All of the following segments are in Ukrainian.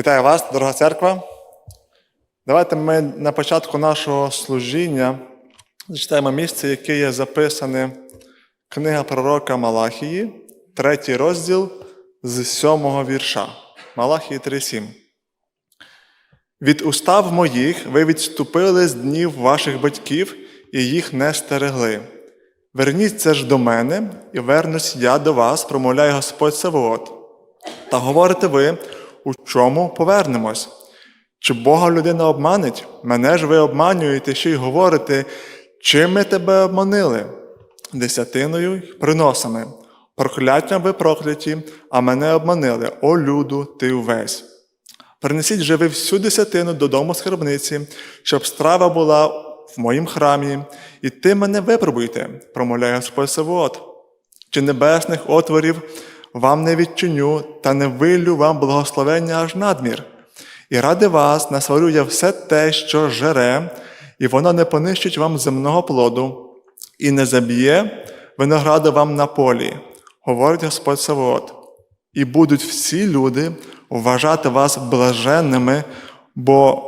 Вітаю вас, дорога церква. Давайте ми на початку нашого служіння зачитаємо місце, яке є записане книга пророка Малахії, третій розділ з сьомого вірша. Малахії 3.7. Від устав моїх ви відступили з днів ваших батьків і їх не стерегли. Верніться ж до мене, і вернусь я до вас, промовляє Господь Савоот. Та говорите ви, у чому повернемось? Чи Бога людина обманить? Мене ж ви обманюєте, ще й говорите, чим ми тебе обманили? Десятиною приносами. Прокляттям ви прокляті, а мене обманили, о люду, ти увесь. Принесіть же ви всю десятину додому скарбниці, щоб страва була в моїм храмі, і ти мене випробуйте, промовляє Господь Савоот. Чи небесних отворів вам не відчиню, та не виллю вам благословення аж надмір. І ради вас насварю я все те, що жере, і воно не понищить вам земного плоду, і не заб'є винограду вам на полі, говорить Господь Савоот. І будуть всі люди вважати вас блаженними, бо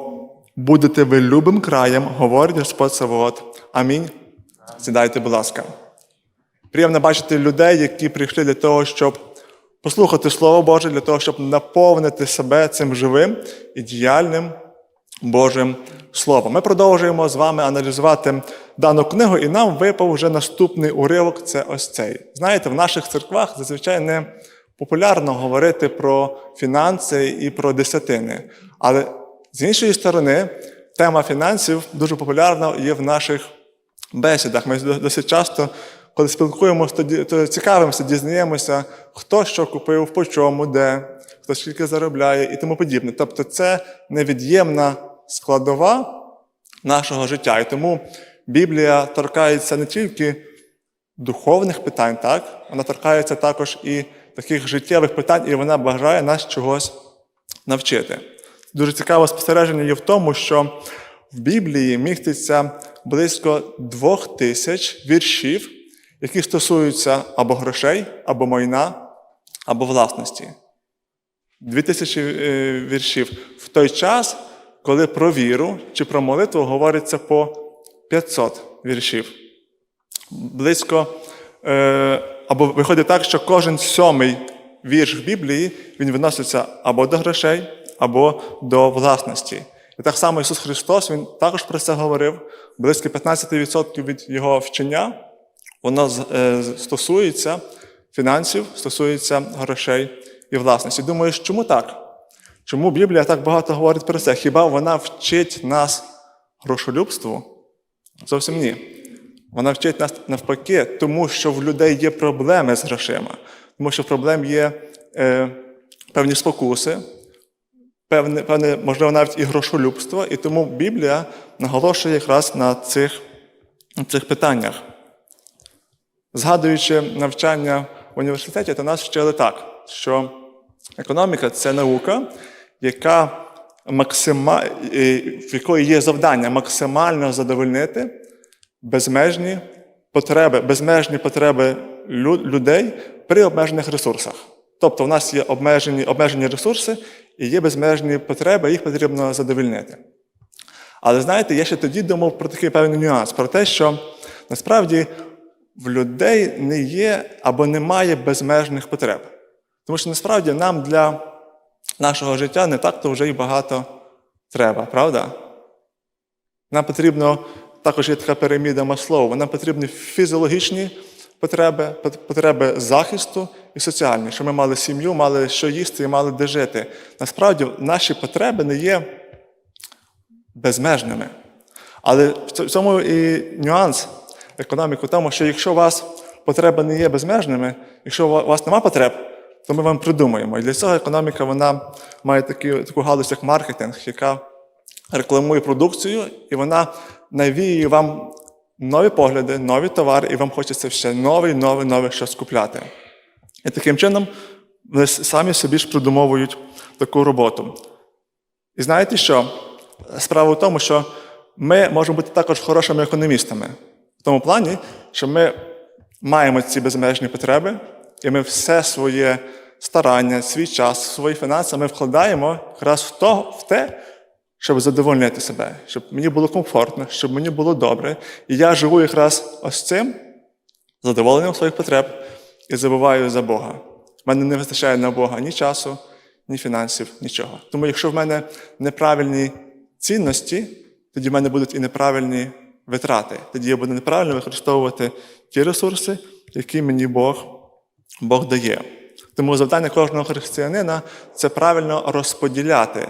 будете ви любим краєм, говорить Господь Савоот. Амінь. Сідайте, будь ласка. Приємно бачити людей, які прийшли для того, щоб послухати Слово Боже, для того, щоб наповнити себе цим живим і діяльним Божим Словом. Ми продовжуємо з вами аналізувати дану книгу, і нам випав вже наступний уривок це ось цей. Знаєте, в наших церквах зазвичай не популярно говорити про фінанси і про десятини. Але з іншої сторони, тема фінансів дуже популярна є в наших бесідах. Ми досить часто, коли спілкуємося, то, цікавимося, дізнаємося, хто що купив, по чому, де, хто скільки заробляє і тому подібне. Тобто це невід'ємна складова нашого життя. І тому Біблія торкається не тільки духовних питань, так? вона торкається також і таких життєвих питань, і вона бажає нас чогось навчити. Дуже цікаве спостереження є в тому, що в Біблії міститься близько двох тисяч віршів, які стосуються або грошей, або майна, або власності. Дві тисячі е, віршів в той час, коли про віру чи про молитву говориться по 500 віршів. Близько, е, або виходить так, що кожен сьомий вірш в Біблії він відноситься або до грошей, або до власності. І так само Ісус Христос Він також про це говорив. Близько 15% від Його вчення воно е, стосується фінансів, стосується грошей і власності. Думаєш, чому так? Чому Біблія так багато говорить про це? Хіба вона вчить нас грошолюбству? Зовсім ні. Вона вчить нас навпаки, тому що в людей є проблеми з грошима, тому що проблем є е, певні спокуси, певне, певне, можливо, навіть і грошолюбство, і тому Біблія наголошує якраз на цих, на цих питаннях. Згадуючи навчання в університеті, то нас вчили так, що економіка це наука, яка максима... в якої є завдання максимально задовольнити безмежні потреби, безмежні потреби людей при обмежених ресурсах. Тобто, в нас є обмежені, обмежені ресурси і є безмежні потреби, їх потрібно задовольнити. Але знаєте, я ще тоді думав про такий певний нюанс, про те, що насправді в людей не є або немає безмежних потреб. Тому що насправді нам для нашого життя не так-то вже й багато треба, правда? Нам потрібно, також є така піраміда Маслоу, нам потрібні фізіологічні потреби, потреби захисту і соціальні, щоб ми мали сім'ю, мали що їсти і мали де жити. Насправді, наші потреби не є безмежними. Але в цьому і нюанс економіки в тому, що якщо у вас потреби не є безмежними, якщо у вас немає потреб, то ми вам придумаємо. І для цього економіка вона має такі, таку галузь, як маркетинг, яка рекламує продукцію, і вона навіює вам нові погляди, нові товари, і вам хочеться ще новий, новий, новий щось купляти. І таким чином вони самі собі ж придумовують таку роботу. І знаєте що? Справа в тому, що ми можемо бути також хорошими економістами. В тому плані, що ми маємо ці безмежні потреби, і ми все своє старання, свій час, свої фінанси ми вкладаємо якраз в, то, в те, щоб задовольнити себе, щоб мені було комфортно, щоб мені було добре. І я живу якраз ось цим задоволенням своїх потреб і забуваю за Бога. В мене не вистачає на Бога ні часу, ні фінансів, нічого. Тому якщо в мене неправильні цінності, тоді в мене будуть і неправильні витрати. Тоді я буду неправильно використовувати ті ресурси, які мені Бог, Бог дає. Тому завдання кожного християнина це правильно розподіляти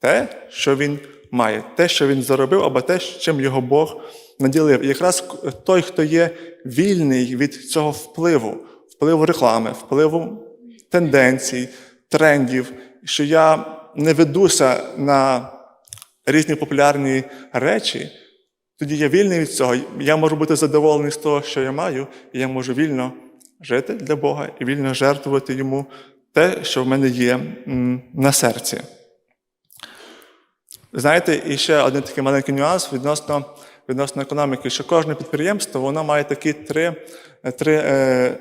те, що він має, те, що він заробив, або те, чим його Бог наділив. І якраз той, хто є вільний від цього впливу, впливу реклами, впливу тенденцій, трендів, що я не ведуся на різні популярні речі, тоді я вільний від цього. Я можу бути задоволений з того, що я маю, і я можу вільно жити для Бога і вільно жертвувати йому те, що в мене є на серці. Знаєте, і ще один такий маленький нюанс відносно, відносно економіки, що кожне підприємство воно має такі три, три е,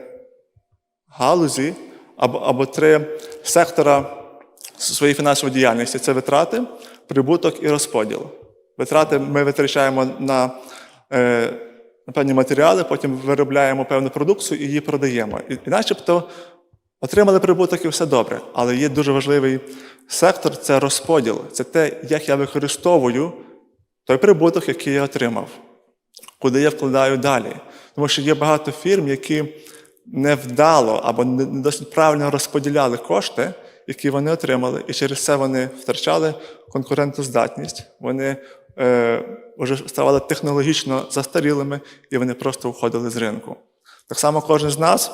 галузі або, або три сектора своєї фінансової діяльності: це витрати, прибуток і розподіл. Витрати ми витрачаємо на, е, на певні матеріали, потім виробляємо певну продукцію і її продаємо. І, і начебто отримали прибуток і все добре. Але є дуже важливий сектор це розподіл. Це те, як я використовую той прибуток, який я отримав, куди я вкладаю далі. Тому що є багато фірм, які невдало або не досить правильно розподіляли кошти, які вони отримали, і через це вони втрачали конкурентоздатність. Вони вже ставали технологічно застарілими, і вони просто уходили з ринку. Так само кожен з нас,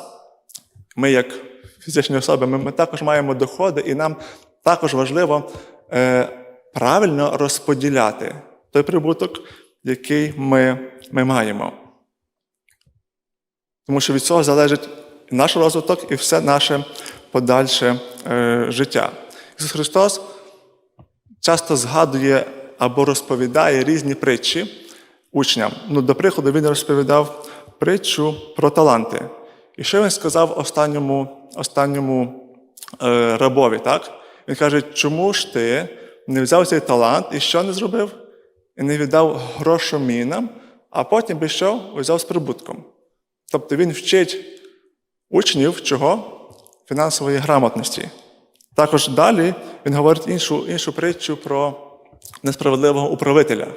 ми, як фізичні особи, ми, ми також маємо доходи, і нам також важливо е, правильно розподіляти той прибуток, який ми, ми маємо. Тому що від цього залежить наш розвиток, і все наше подальше е, життя. Ісус Христос часто згадує або розповідає різні притчі учням. Ну, До прикладу, він розповідав притчу про таланти. І що він сказав останньому останньому е, рабові? так? Він каже, чому ж ти не взяв цей талант і що не зробив? І не віддав грошомінам, а потім би що взяв з прибутком. Тобто він вчить учнів чого? Фінансової грамотності. Також далі він говорить іншу, іншу притчу про несправедливого управителя.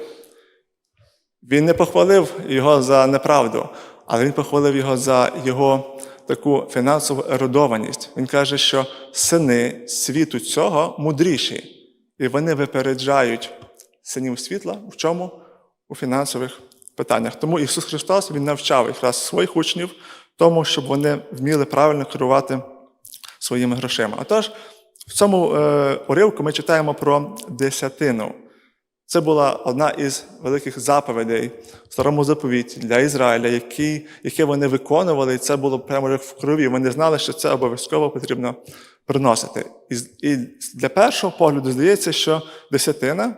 Він не похвалив його за неправду, але він похвалив його за його таку фінансову ерудованість. Він каже, що сини світу цього мудріші, і вони випереджають синів світла в чому? У фінансових питаннях. Тому Ісус Христос Він навчав якраз своїх учнів тому, щоб вони вміли правильно керувати своїми грошима. А в цьому е, уривку ми читаємо про десятину. Це була одна із великих заповідей в старому заповіті для Ізраїля, які, які вони виконували, і це було прямо як в крові. Вони знали, що це обов'язково потрібно приносити. І, і для першого погляду здається, що десятина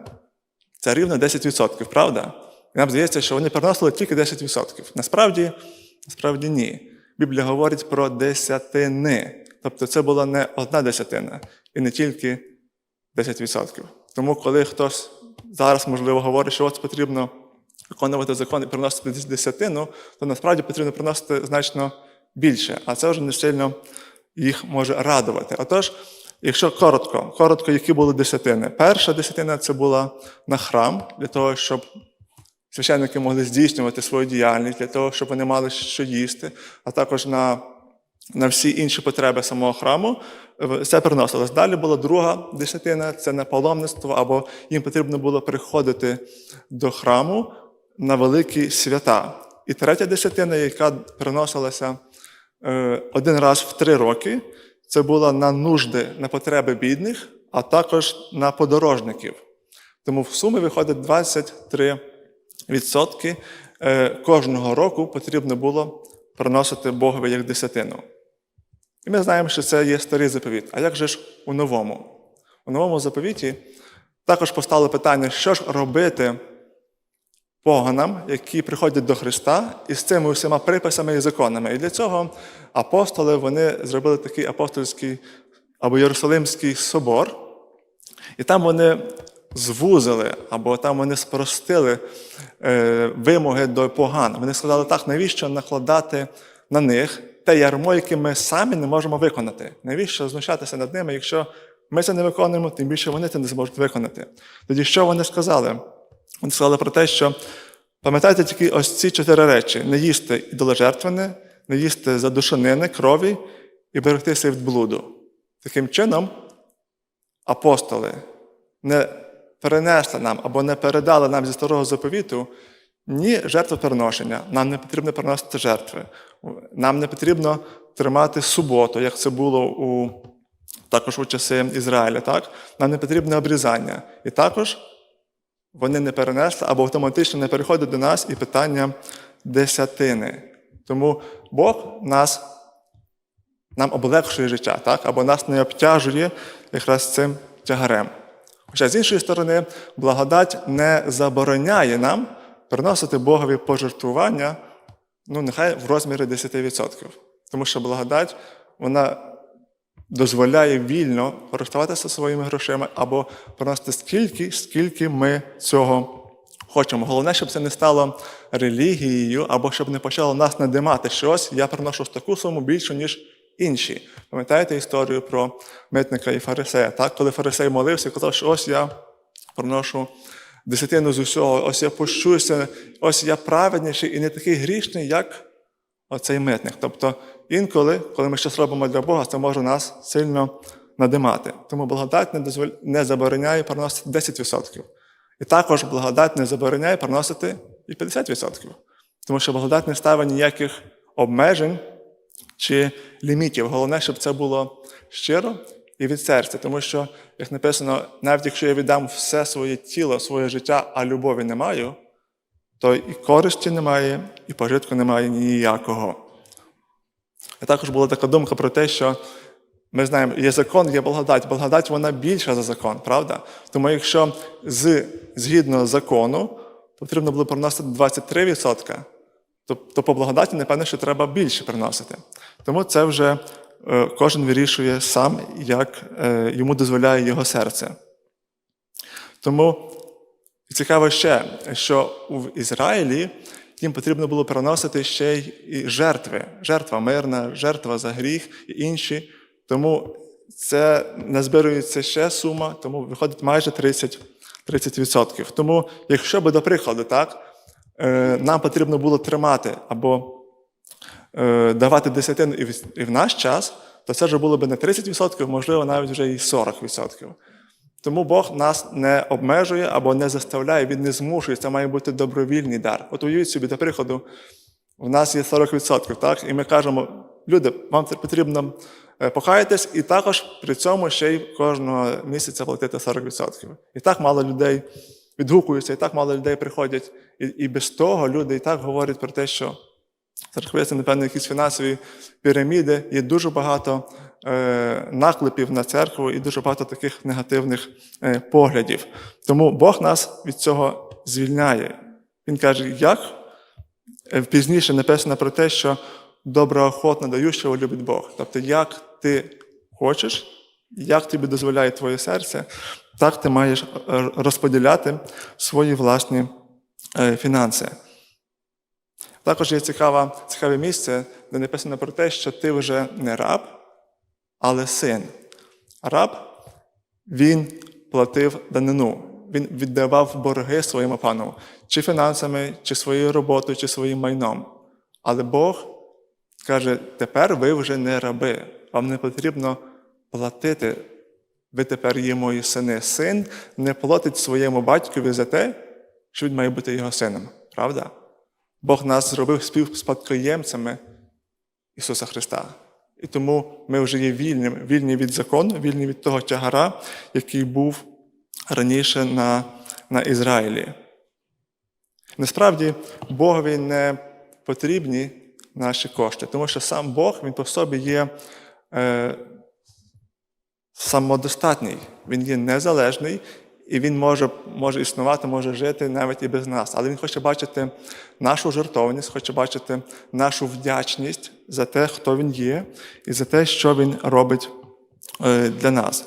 це рівно 10%, правда? І нам здається, що вони приносили тільки 10%. Насправді, насправді ні. Біблія говорить про десятини. Тобто це була не одна десятина і не тільки 10%. Тому, коли хтось зараз, можливо, говорить, що от потрібно виконувати закон і приносити десятину, то насправді потрібно приносити значно більше, а це вже не сильно їх може радувати. Отож, якщо коротко, коротко, які були десятини? Перша десятина це була на храм, для того, щоб священники могли здійснювати свою діяльність, для того, щоб вони мали що їсти, а також на на всі інші потреби самого храму, це приносилось. Далі була друга десятина це на паломництво, або їм потрібно було приходити до храму на великі свята. І третя десятина, яка приносилася е, один раз в три роки, це була на нужди, на потреби бідних, а також на подорожників. Тому в сумі виходить 23% е, кожного року потрібно було приносити Богові як десятину. І ми знаємо, що це є старий заповіт. А як же ж у новому? У новому заповіті також постало питання, що ж робити поганам, які приходять до Христа, із цими усіма приписами і законами. І для цього апостоли вони зробили такий апостольський або Єрусалимський собор, і там вони звузили, або там вони спростили е, вимоги до поган. Вони сказали, так, навіщо накладати на них те ярмо, яке ми самі не можемо виконати? Навіщо знущатися над ними, якщо ми це не виконуємо, тим більше вони це не зможуть виконати. Тоді що вони сказали? Вони сказали про те, що пам'ятайте тільки ось ці чотири речі: не їсти ідоложертвене, не їсти задушанини, крові і берегтися від блуду. Таким чином, апостоли не перенесли нам або не передали нам зі старого заповіту ні жертвоприношення. Нам не потрібно приносити жертви. Нам не потрібно тримати суботу, як це було у, також у часи Ізраїля. Так? Нам не потрібне обрізання. І також вони не перенесли або автоматично не переходить до нас і питання десятини. Тому Бог нас нам облегшує життя, так? або нас не обтяжує якраз цим тягарем. Хоча, з іншої сторони, благодать не забороняє нам приносити Богові пожертвування, ну, нехай в розмірі 10%. Тому що благодать вона дозволяє вільно користуватися своїми грошима або приносити скільки, скільки ми цього хочемо. Головне, щоб це не стало релігією, або щоб не почало нас надимати щось, я приношу таку суму більшу, ніж інші. Пам'ятаєте історію про митника і фарисея? Так? Коли фарисей молився, казав, що ось я приношу десятину з усього, ось я пощуся, ось я праведніший і не такий грішний, як оцей митник. Тобто інколи, коли ми щось робимо для Бога, це може нас сильно надимати. Тому благодать не, дозволя... не забороняє приносити 10%. І також благодать не забороняє приносити і 50%. Тому що благодать не ставить ніяких обмежень чи лімітів. Головне, щоб це було щиро і від серця. Тому що, як написано, навіть якщо я віддам все своє тіло, своє життя, а любові не маю, то і користі немає, і пожитку немає ніякого. І також була така думка про те, що ми знаємо, є закон, є благодать. Благодать вона більша за закон, правда? Тому якщо з, згідно закону потрібно було приносити 23%, то, то по благодаті, напевно, що треба більше приносити. Тому це вже кожен вирішує сам, як е, йому дозволяє його серце. Тому цікаво ще, що в Ізраїлі їм потрібно було приносити ще й жертви. Жертва мирна, жертва за гріх і інші. Тому це назбирується ще сума, тому виходить майже 30%. 30%. Тому, якщо би, до прикладу, так, е, нам потрібно було тримати або е, давати десятину і в, наш час, то це вже було б не 30%, можливо, навіть вже і 40%. Тому Бог нас не обмежує або не заставляє, Він не змушує, це має бути добровільний дар. От уявіть собі, до прикладу, в нас є 40%, так? і ми кажемо, люди, вам потрібно е, покаятись, і також при цьому ще й кожного місяця платити 40%. І так мало людей відгукуються, і так мало людей приходять. І, і без того люди і так говорять про те, що церкви напевно, якісь фінансові піраміди, є дуже багато е, наклепів на церкву і дуже багато таких негативних е, поглядів. Тому Бог нас від цього звільняє. Він каже, як Е, пізніше написано про те, що доброохотно даю, що любить Бог. Тобто, як ти хочеш, як тобі дозволяє твоє серце, так ти маєш розподіляти свої власні фінанси. Також є цікаве, цікаве місце, де написано про те, що ти вже не раб, але син. Раб він платив данину, він віддавав борги своєму пану, чи фінансами, чи своєю роботою, чи своїм майном. Але Бог каже: тепер ви вже не раби, вам не потрібно платити. Ви тепер є мої сини. Син не платить своєму батькові за те, що він має бути його сином. Правда? Бог нас зробив співспадкоємцями Ісуса Христа. І тому ми вже є вільними, вільні від закону, вільні від того тягара, який був раніше на, на Ізраїлі. Насправді, Богові не потрібні наші кошти, тому що сам Бог він по собі є е, самодостатній, він є незалежний і Він може, може існувати, може жити навіть і без нас. Але Він хоче бачити нашу жертовність, хоче бачити нашу вдячність за те, хто він є, і за те, що він робить е, для нас.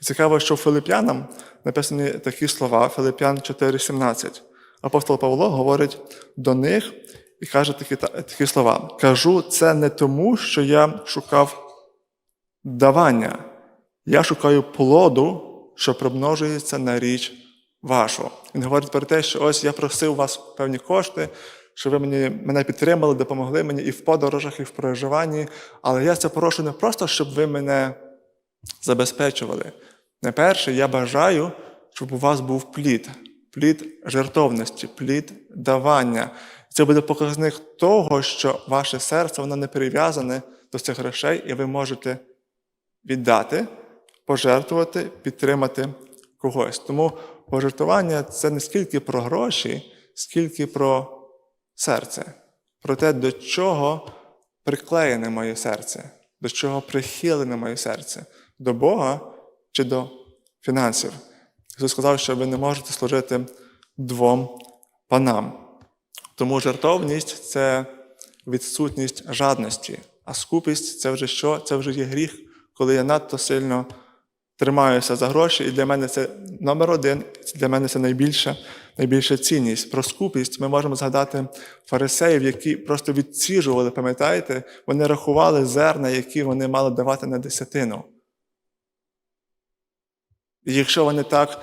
І цікаво, що Филип'янам написані такі слова, Филип'ян 4,17. Апостол Павло говорить до них і каже такі, такі слова: Кажу це не тому, що я шукав давання, я шукаю плоду, що примножується на річ вашу. Він говорить про те, що ось я просив вас певні кошти, що ви мені, мене підтримали, допомогли мені і в подорожах, і в проживанні. Але я це прошу не просто, щоб ви мене забезпечували. Не перше, я бажаю, щоб у вас був плід, плід жертовності, плід давання. Це буде показник того, що ваше серце воно не прив'язане до цих грошей, і ви можете віддати, пожертвувати, підтримати когось. Тому пожертвування це не скільки про гроші, скільки про серце, про те, до чого приклеєне моє серце, до чого прихилене моє серце, до Бога чи до фінансів. Ісус сказав, що ви не можете служити двом панам. Тому жертовність це відсутність жадності, а скупість це вже що? Це вже є гріх, коли я надто сильно тримаюся за гроші, і для мене це номер один, для мене це найбільша, найбільша цінність. Про скупість ми можемо згадати фарисеїв, які просто відсіжували, пам'ятаєте, вони рахували зерна, які вони мали давати на десятину. І якщо вони так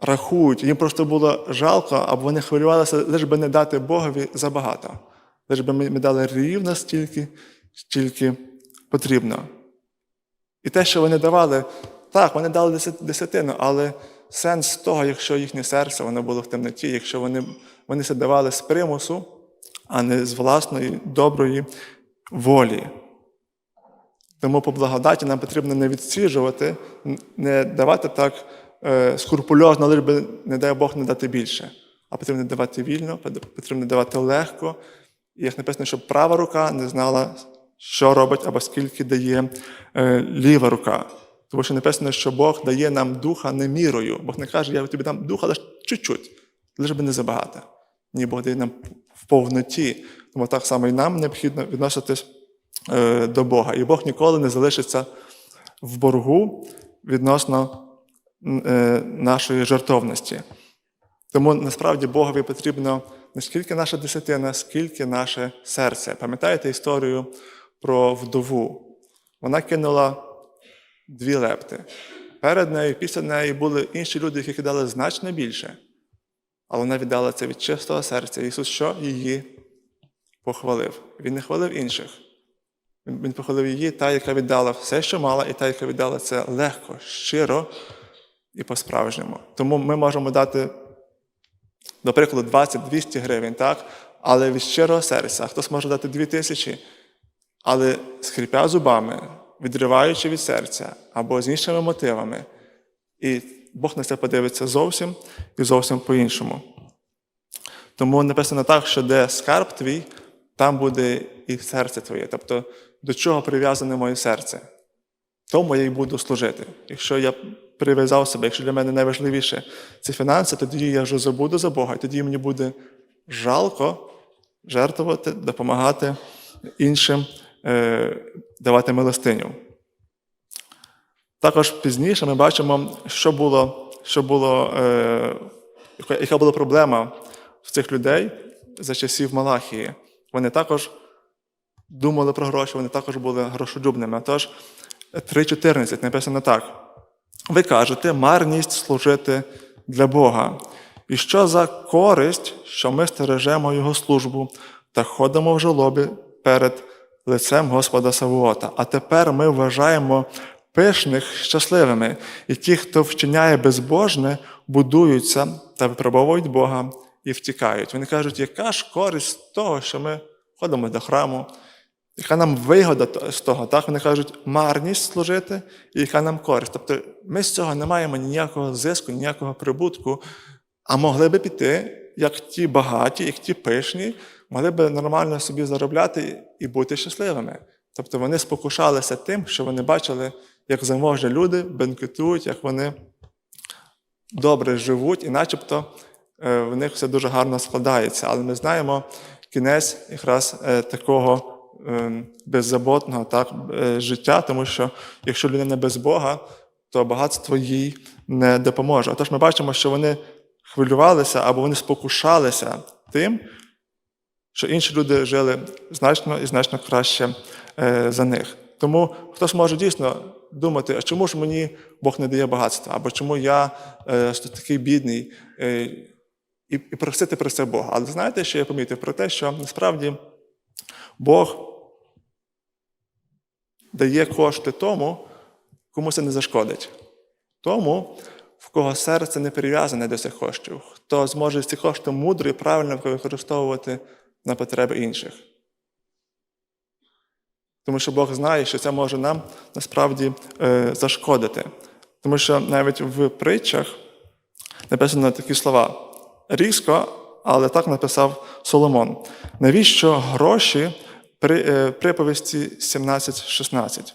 рахують, їм просто було жалко, або вони хвилювалися, лише би не дати Богові забагато. Лише би ми дали рівно стільки, стільки потрібно. І те, що вони давали, так, вони дали десятину, але сенс того, якщо їхнє серце воно було в темноті, якщо вони, вони це давали з примусу, а не з власної доброї волі. Тому по благодаті нам потрібно не відсіжувати, не давати так е, скрупульозно, лише би, не дай Бог, не дати більше. А потрібно давати вільно, потрібно давати легко. І як написано, щоб права рука не знала, що робить або скільки дає е, ліва рука. Тому що написано, що Бог дає нам духа не мірою. Бог не каже, я тобі дам духа лише чуть-чуть, лише би не забагато. Ні, Бог дає нам в повноті. Тому так само і нам необхідно відноситись е, до Бога. І Бог ніколи не залишиться в боргу відносно е, нашої жертовності. Тому насправді Богові потрібно не скільки наша десятина, скільки наше серце. Пам'ятаєте історію про вдову? Вона кинула дві лепти. Перед нею, після неї були інші люди, які кидали значно більше. Але вона віддала це від чистого серця. Ісус що? Її похвалив. Він не хвалив інших. Він похвалив її, та, яка віддала все, що мала, і та, яка віддала це легко, щиро і по-справжньому. Тому ми можемо дати, до прикладу, 20-200 гривень, так? але від щирого серця. Хтось може дати 2 тисячі, але скріпя зубами, відриваючи від серця або з іншими мотивами. І Бог на це подивиться зовсім і зовсім по-іншому. Тому написано так, що де скарб твій, там буде і серце твоє. Тобто, до чого прив'язане моє серце, тому я й буду служити. Якщо я прив'язав себе, якщо для мене найважливіше це фінанси, тоді я вже забуду за Бога, і тоді мені буде жалко жертвувати, допомагати іншим, давати милостиню. Також пізніше ми бачимо, що було, що було, е, яка- була проблема в цих людей за часів Малахії. Вони також думали про гроші, вони також були грошолюбними. Тож 3.14 написано так. Ви кажете, марність служити для Бога. І що за користь, що ми стережемо Його службу та ходимо в жалобі перед лицем Господа Савуота. А тепер ми вважаємо пишних щасливими, і ті, хто вчиняє безбожне, будуються та випробовують Бога і втікають. Вони кажуть, яка ж користь того, що ми ходимо до храму, яка нам вигода з того? Так вони кажуть, марність служити, і яка нам користь. Тобто ми з цього не маємо ніякого зиску, ніякого прибутку, а могли би піти, як ті багаті, як ті пишні, могли би нормально собі заробляти і бути щасливими. Тобто вони спокушалися тим, що вони бачили, як заможні люди бенкетують, як вони добре живуть, і начебто е, в них все дуже гарно складається. Але ми знаємо кінець якраз е, такого е, беззаботного так, е, життя, тому що якщо людина без Бога, то багатство їй не допоможе. Отож, ми бачимо, що вони хвилювалися або вони спокушалися тим, що інші люди жили значно і значно краще е, за них. Тому хтось може дійсно думати, а чому ж мені Бог не дає багатства, або чому я е, такий бідний, е, і, просити про це Бога. Але знаєте, що я помітив про те, що насправді Бог дає кошти тому, кому це не зашкодить. Тому, в кого серце не прив'язане до цих коштів, хто зможе ці кошти мудро і правильно використовувати на потреби інших. Тому що Бог знає, що це може нам насправді е, зашкодити. Тому що навіть в притчах написано такі слова: різко, але так написав Соломон. Навіщо гроші при е, приповісті 17.16?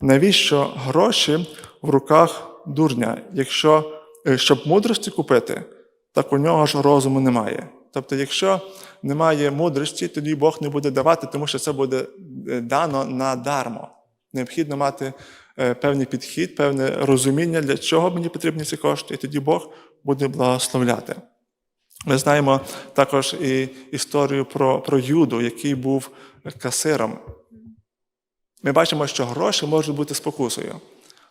Навіщо гроші в руках дурня, якщо е, щоб мудрості купити, так у нього ж розуму немає. Тобто, якщо немає мудрості, тоді Бог не буде давати, тому що це буде е, дано надармо. Необхідно мати е, певний підхід, певне розуміння, для чого мені потрібні ці кошти, і тоді Бог буде благословляти. Ми знаємо також і історію про, про Юду, який був касиром. Ми бачимо, що гроші можуть бути спокусою.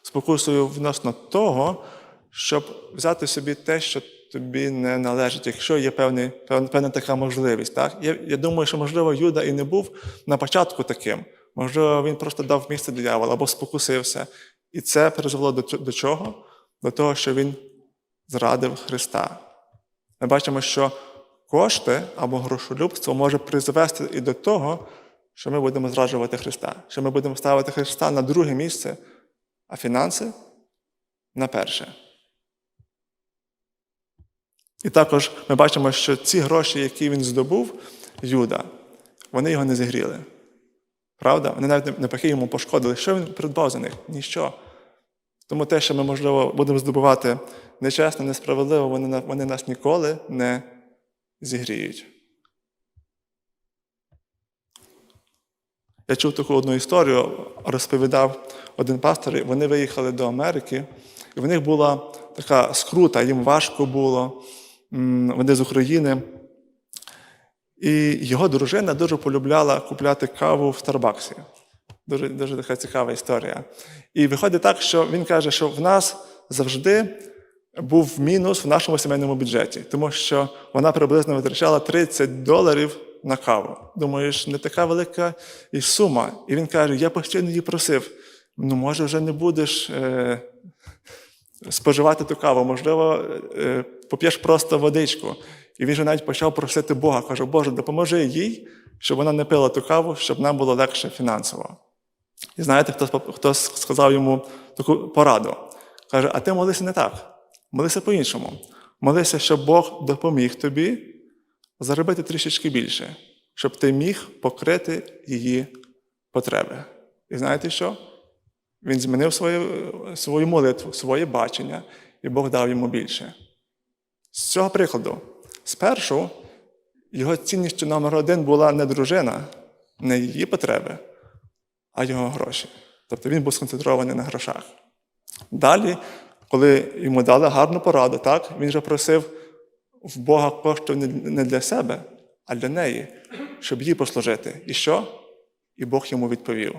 Спокусою відносно того, щоб взяти собі те, що тобі не належить, якщо є певний, певна, така можливість. Так? Я, я думаю, що, можливо, Юда і не був на початку таким. Можливо, він просто дав місце диявола або спокусився. І це призвело до, до чого? До того, що він зрадив Христа. Ми бачимо, що кошти або грошолюбство може призвести і до того, що ми будемо зраджувати Христа, що ми будемо ставити Христа на друге місце, а фінанси на перше. І також ми бачимо, що ці гроші, які він здобув, Юда, вони його не зігріли. Правда? Вони навіть навпаки йому пошкодили. Що він придбав за них? Ніщо. Тому те, що ми, можливо, будемо здобувати нечесно, несправедливо, вони, вони нас ніколи не зігріють. Я чув таку одну історію, розповідав один пастор, вони виїхали до Америки, і в них була така скрута, їм важко було, вони з України. І його дружина дуже полюбляла купляти каву в Старбаксі. Дуже дуже така цікава історія. І виходить так, що він каже, що в нас завжди був мінус в нашому сімейному бюджеті, тому що вона приблизно витрачала 30 доларів на каву. Думаєш, не така велика і сума. І він каже: я постійно її просив: ну, може, вже не будеш е, споживати ту каву, можливо, е, поп'єш просто водичку. І він же навіть почав просити Бога, каже, Боже, допоможи їй, щоб вона не пила ту каву, щоб нам було легше фінансово. І знаєте, хтось, хтось сказав йому таку пораду. Каже, а ти молися не так, молися по-іншому. Молися, щоб Бог допоміг тобі заробити трішечки більше, щоб ти міг покрити її потреби. І знаєте що? Він змінив свою, свою молитву, своє бачення, і Бог дав йому більше. З цього прикладу, спершу його цінністю номер один була не дружина, не її потреби, а його гроші. Тобто він був сконцентрований на грошах. Далі, коли йому дали гарну пораду, так, він вже просив в Бога коштів не для себе, а для неї, щоб їй послужити. І що? І Бог йому відповів.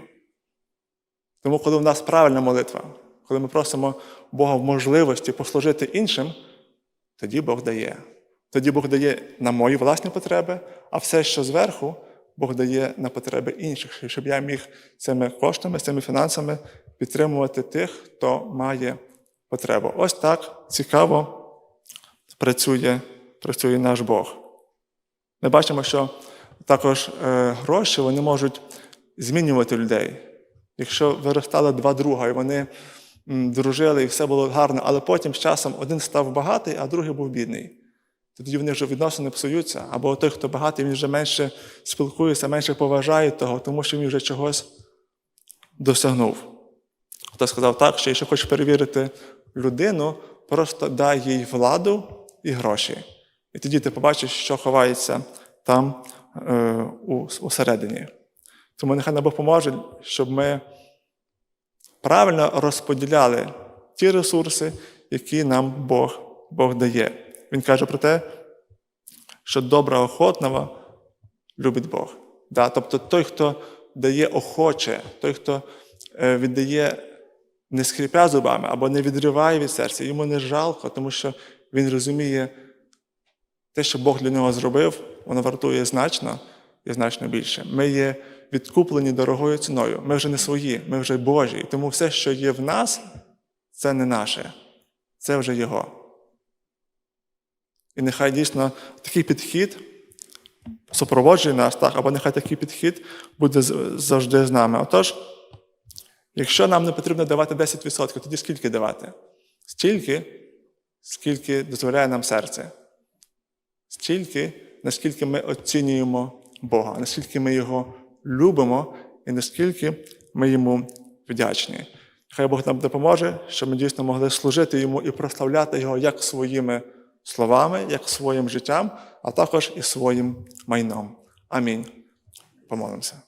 Тому, коли в нас правильна молитва, коли ми просимо Бога в можливості послужити іншим, тоді Бог дає. Тоді Бог дає на мої власні потреби, а все, що зверху, Бог дає на потреби інших, щоб я міг цими коштами, цими фінансами підтримувати тих, хто має потребу. Ось так цікаво працює, працює наш Бог. Ми бачимо, що також е, гроші вони можуть змінювати людей. Якщо виростали два друга, і вони дружили, і все було гарно, але потім з часом один став багатий, а другий був бідний. Тоді вони вже відносини псуються, або той, хто багатий, він вже менше спілкується, менше поважає того, тому що він вже чогось досягнув. Хто сказав так, що якщо хочеш перевірити людину, просто дай їй владу і гроші. І тоді ти побачиш, що ховається там е, у, усередині. Тому нехай нам Бог поможе, щоб ми правильно розподіляли ті ресурси, які нам Бог, Бог дає. Він каже про те, що добра охотного любить Бог. Да? Тобто той, хто дає охоче, той, хто е, віддає не скріпя зубами або не відриває від серця, йому не жалко, тому що він розуміє, те, що Бог для нього зробив, воно вартує значно і значно більше. Ми є відкуплені дорогою ціною. Ми вже не свої, ми вже Божі. І тому все, що є в нас, це не наше, це вже Його. І нехай дійсно такий підхід супроводжує нас, так, або нехай такий підхід буде завжди з нами. Отож, якщо нам не потрібно давати 10%, тоді скільки давати? Стільки, скільки дозволяє нам серце. Стільки, наскільки ми оцінюємо Бога, наскільки ми Його любимо і наскільки ми йому вдячні. Хай Бог нам допоможе, щоб ми дійсно могли служити йому і прославляти Його як своїми словами, як своїм життям, а також і своїм майном. Амінь. Помолимося.